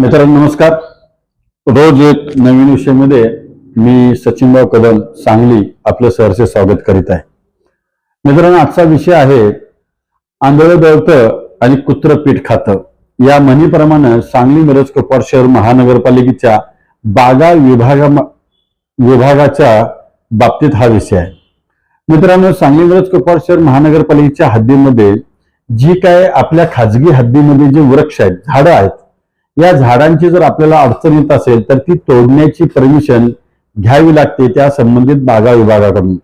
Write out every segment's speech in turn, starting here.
मित्रांनो नमस्कार. रोज एक नवीन विषयामध्ये मी सचिनराव कदम सांगली आपलं सहर्ष स्वागत करीत आहे. मित्रांनो आजचा विषय आहे आंधळं दळतं आणि कुत्र पीठ खातं. या म्हणीप्रमाणे सांगली मिरज कुपवाड शहर महानगरपालिकेच्या बागा विभागा विभागाच्या बाबतीत हा विषय आहे. मित्रांनो सांगली मिरज कुपवाड शहर महानगरपालिकेच्या हद्दीमध्ये जी काय आपल्या खाजगी हद्दीमध्ये जे वृक्ष आहेत झाडं आहेत या झाडांची जर आपल्याला अडचण येत असेल तर ती तोडण्याची परमिशन घ्यावी लागते त्या संबंधित बागा विभागाकडून.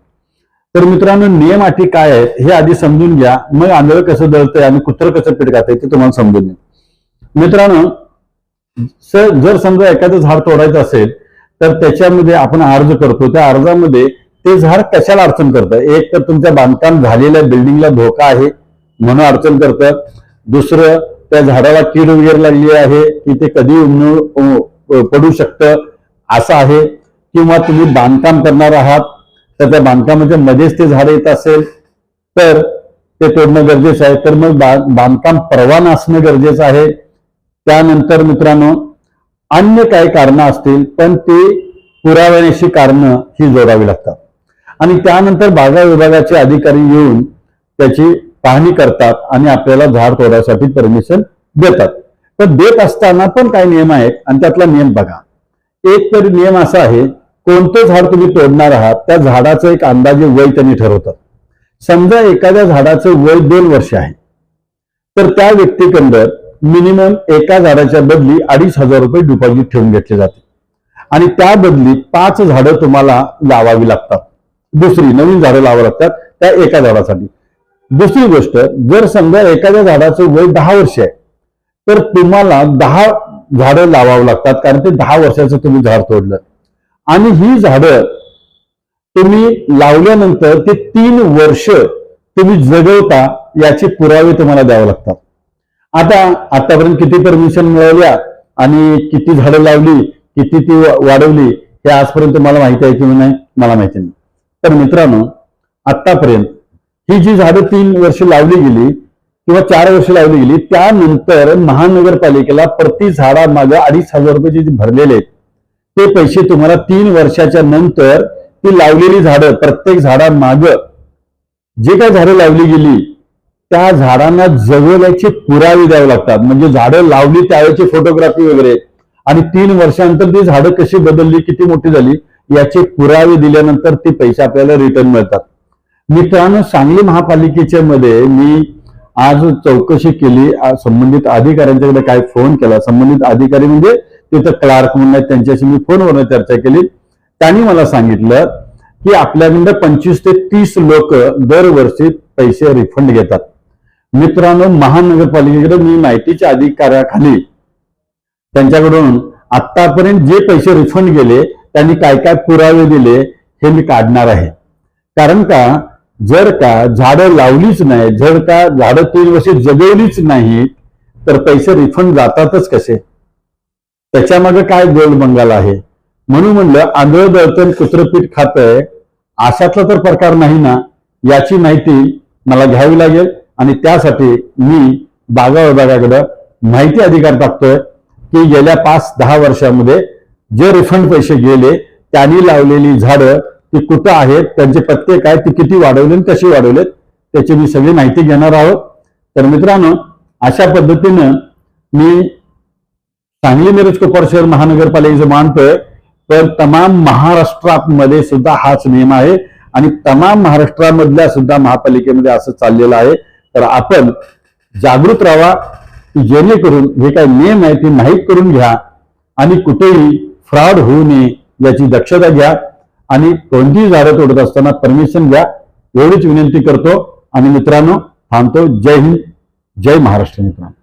तर मित्रांनो नियम अटी काय आहेत हे आधी समजून घ्या. मग आंधळ कसं दळतंय आणि कुत्र कसं पीठ खातंय ते तुम्हाला समजून घ्या मित्रांनो सर जर समजा एखादं झाड तोडायचं असेल तर त्याच्यामध्ये आपण अर्ज करतो. त्या अर्जामध्ये ते झाड कशाला अडचण करतं? एक तर तुमच्या बांधकाम झालेल्या बिल्डिंगला धोका आहे म्हणून अडचण करतं. दुसरं त्या झाडाला कीड वगैरे लागली आहे की ते कधी उमनू- पडू शकतं असं आहे. किंवा तुम्ही बांधकाम करणार आहात तर त्या बांधकामाच्या मध्येच ते झाड येत असेल तर ते तोडणं गरजेचं आहे. तर मग बा- बांधकाम परवाना असणं गरजेचं आहे. त्यानंतर मित्रांनो अन्य काही कारणं असतील पण ते पुराव्याची कारणं ही जोडावी लागतात. आणि त्यानंतर बागा विभागाचे अधिकारी येऊन त्याची पाहणी करतात आणि आपल्याला झाड तोडायसाठी परमिशन देतात. तर देत असताना पण काही नियम आहेत आणि त्यातला नियम बघा. एक तर नियम असा आहे कोणतं झाड तुम्ही तोडणार आहात त्या झाडाचं एक अंदाजे वय त्यांनी ठरवतात. समजा एखाद्या झाडाचं वय दोन वर्ष आहे. तर त्या व्यक्तीकडं मिनिमम एका झाडाच्या बदली अडीच हजार रुपये डिपॉझिट ठेवून घेतले जाते. आणि त्या बदली पाच झाडं तुम्हाला लावावी लागतात. दुसरी नवीन झाडं लावावी लागतात त्या एका झाडासाठी. दुसरी गोष्ट जर समजा एखाद्या झाडाचं वय दहा वर्ष आहे तर तुम्हाला दहा झाडं लावावं लागतात कारण ते दहा वर्षाचं तुम्ही झाड तोडलं. आणि ही झाडं तुम्ही लावल्यानंतर ते तीन वर्ष तुम्ही जगवता याचे पुरावे तुम्हाला द्यावे लागतात. आता आतापर्यंत किती परमिशन मिळवल्या आणि किती झाडं लावली किती ती वाढवली हे आजपर्यंत मला माहिती आहे किंवा नाही? मला माहिती नाही. तर मित्रांनो आतापर्यंत ही जी झाडं तीन वर्ष लावली गेली किंवा चार वर्ष लावली गेली त्यानंतर महानगरपालिकेला प्रति झाडामागं अडीच हजार रुपये जे भरलेले आहेत ते पैसे तुम्हाला तीन वर्षाच्या नंतर ती लावलेली झाडं प्रत्येक झाडामागं जे काय झाडं लावली गेली त्या झाडांना जगवल्याचे पुरावे द्यावे लागतात. म्हणजे झाडं लावली त्यावेळेची फोटोग्राफी वगैरे. आणि तीन वर्षानंतर ती झाडं कशी बदलली किती मोठी झाली याचे पुरावे दिल्यानंतर ते पैसे आपल्याला रिटर्न मिळतात. मित्रांनो सांगली महापालिकेच्या मध्ये मी आज चौकशी केली. संबंधित अधिकाऱ्यांच्याकडे काय फोन केला. संबंधित अधिकारी म्हणजे तिथं क्लार्क म्हणून आहेत, त्यांच्याशी मी फोनवरनं चर्चा केली. त्यांनी मला सांगितलं की आपल्याकडं पंचवीस ते तीस लोक दरवर्षी पैसे रिफंड घेतात. मित्रांनो महानगरपालिकेकडे मी माहितीच्या अधिकाऱ्याखाली त्यांच्याकडून आतापर्यंत जे पैसे रिफंड गेले त्यांनी काय काय पुरावे दिले हे मी काढणार आहे. कारण का? जर का झाडं लावलीच नाही जर का झाडं तीन वर्षे जगवलीच नाही तर पैसे रिफंड जातातच कसे? त्याच्यामागे काय गोल बंगाल आहे? म्हणून म्हणलं आंधळ दळतण कुत्रपीठ खातंय अशातला तर प्रकार नाही ना? याची माहिती मला घ्यावी लागेल आणि त्यासाठी मी बागा विभागाकडं माहिती अधिकार टाकतोय की गेल्या पाच दहा वर्षामध्ये जे रिफंड पैसे गेले त्यांनी लावलेली झाडं ती कुठं आहेत त्यांचे पत्ते काय ती किती वाढवले आणि कशी वाढवलेत त्याची मी सगळी माहिती घेणार आहोत. तर मित्रांनो अशा पद्धतीनं मी सांगली मिरज कोपर शहर महानगरपालिकेचं मानतोय तर तमाम महाराष्ट्रामध्ये सुद्धा हाच नियम आहे आणि तमाम महाराष्ट्रामधल्या सुद्धा महापालिकेमध्ये असं चाललेलं आहे. तर आपण जागृत राहा जेणेकरून हे काही नियम आहे ते माहीत करून घ्या आणि कुठेही फ्रॉड होऊ नये याची दक्षता घ्या. आणि कोणतीही झाडं तोडत असताना परमिशन घ्या. एवढीच विनंती करतो. आणि मित्रांनो थांबतो. जय हिंद. जय महाराष्ट्र मित्रांनो.